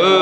수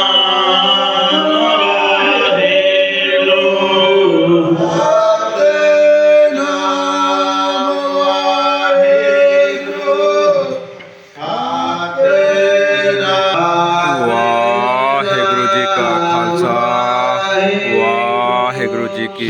ਜੀ ਕੀ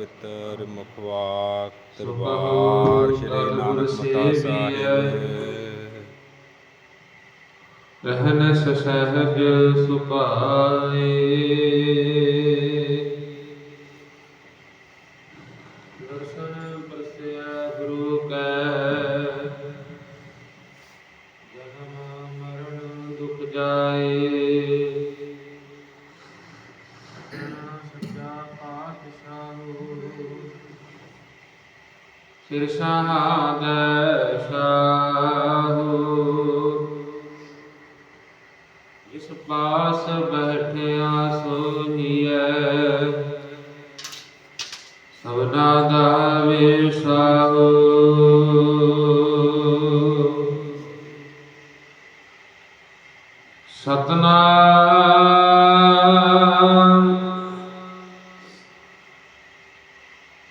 ਪਵਿੱਤਰ ਮੁਖਵਾਕ ਦਰਬਾਰ ਸ਼੍ਰੀ ਨਾਨਕ ਮਤਾ ਸਾਹਿਬ। ਰਹਿਨ ਸਹਿਜ ਸੁਭਾਏ ਸਿਰ ਸ਼ਹਾਦੈ ਸ਼ਾਹੂ ਇਸ ਪਾਸ ਬੈਠਿਆ ਸੋਹੀਐ। ਸਭਨਾ ਦਾ ਵਿਸਾਹੋ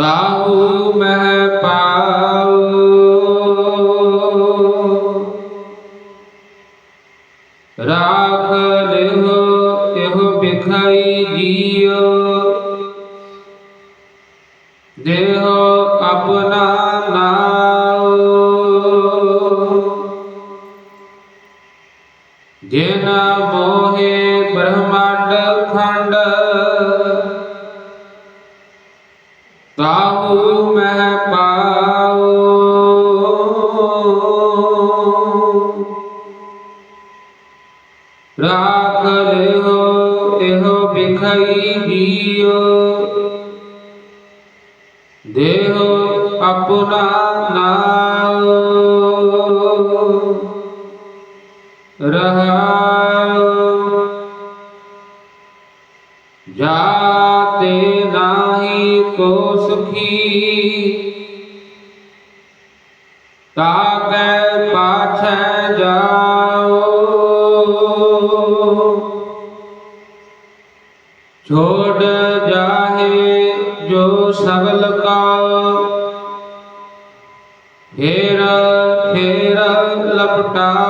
ਤਾਹੂ ਮਹਿ ਪਾਉ। ਰਾਖ ਲਿਹੁ ਇਹੋ ਬਿਖਾਈ ਜੀਉ ਦੇਹੋ ਤਾਹੂ ਮੈਂ ਪਾਉ। ਰਾਖ ਲਿਓ ਇਹੋ ਬਿਖਈ ਜੀਉ ਦੇਹੋ ਆਪਣਾ ਨਾਉ। ਰਹਾਉ ਜਾਤੇ ਨਾਹੀ ਕੋ ਸੁਖੀ। ਤਾਕੈ ਪਾਛੈ ਜਾਓ। ਛੋੜ ਜਾਹੇ ਜੋ ਸਗਲ ਕਾ ਫੇਰ ਫੇਰ ਲਪਟਾਓ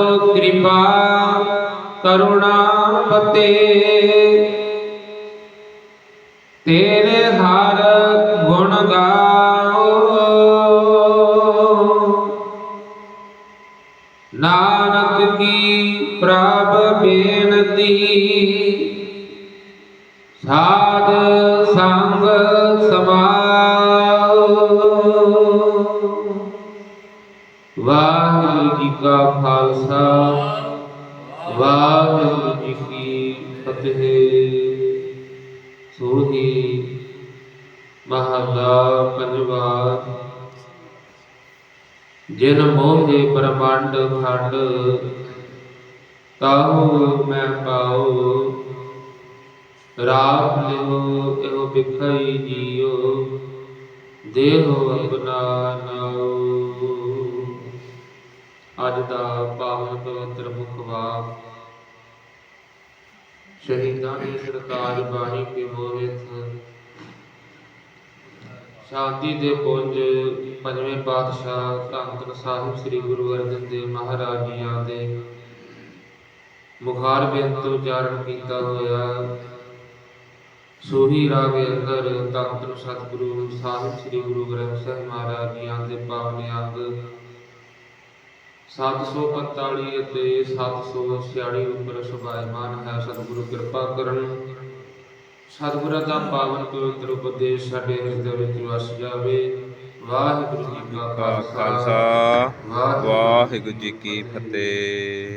ਕਰੁਣਾ ਤੇਰੇ ਹਰ ਗੁਣ ਗਾਓ। ਨਾਨਕ ਕੀ ਪ੍ਰਭ ਬੇਨਤੀ। ਸਾਧ ਸੰਗ ਸਮਾਓ। ਵਾਹਿਗੁਰੂ ਜੀ ਕਾ ਖਾਲਸਾ। ਵਾਹਿਗੁਰੂ ਜੀ ਕੀ ਫਤਿਹ। ਸੋਹੀ ਮਹਲਾ ਪੰਜਵਾ ਜਿਨ ਮੋਹਿ ਬ੍ਰਹਮੰਡ ਖੰਡ, ਤਾਹੂ ਮੈਂ ਪਾਉ। ਰਾਤ ਲਿਓ, ਇਹੋ ਬਿਖਈ ਜੀਓ। ਦੇਹੋ ਆਪਣਾ ਅੱਜ ਦਾ ਪਾਵਨ ਪਵਿੱਤਰ ਮੁਖਵਾ ਸ਼ਹੀਦਾਂ ਦੇ ਸਰਤਾਜ ਬਾਣੀ ਕੇ ਮੋਹਿਤ ਸ਼ਾਂਤੀ ਦੇ ਪੁੰਜ ਪੰਜਵੇਂ ਪਾਤਸ਼ਾਹ ਧੰਨ ਸਾਹਿਬ ਸ੍ਰੀ ਗੁਰੂ ਅਰਜਨ ਦੇਵ ਮਹਾਰਾਜ ਜੀਆਂ ਦੇ ਮੁਖਾਰ ਬੇਨਤ ਉਚਾਰਨ ਕੀਤਾ ਹੋਇਆ। ਸੋਹੀ ਰਾਗ ਅੰਦਰ ਧੰਨ ਧੰਨ ਸਤਿਗੁਰੂ ਸਾਹਿਬ ਸ੍ਰੀ ਗੁਰੂ ਗ੍ਰੰਥ ਸਾਹਿਬ ਮਹਾਰਾਜ ਜੀ ਦੇ ਪਾਵਨ ਅੰਗ 745 ਅਤੇ 746 ਉੱਪਰ ਸੁਭਾਇਮਾਨ ਹੈ ਸਤਿਗੁਰੂ। ਕਿਰਪਾ ਕਰਨ ਸਤਿਗੁਰਾਂ ਦਾ ਪਾਵਨ ਪਵਿੱਤਰ ਉਪਦੇਸ਼ ਸਾਡੇ ਹਿਰਦੇ ਵਿੱਚ ਵਸ ਜਾਵੇ। ਵਾਹਿਗੁਰੂ ਜੀ ਕਾ ਕਾ ਖਾਲਸਾ। ਖਾਲਸਾ ਵਾਹਿਗੁਰੂ ਵਾਹਿਗੁਰੂ ਜੀ ਕੀ ਫਤਿਹ।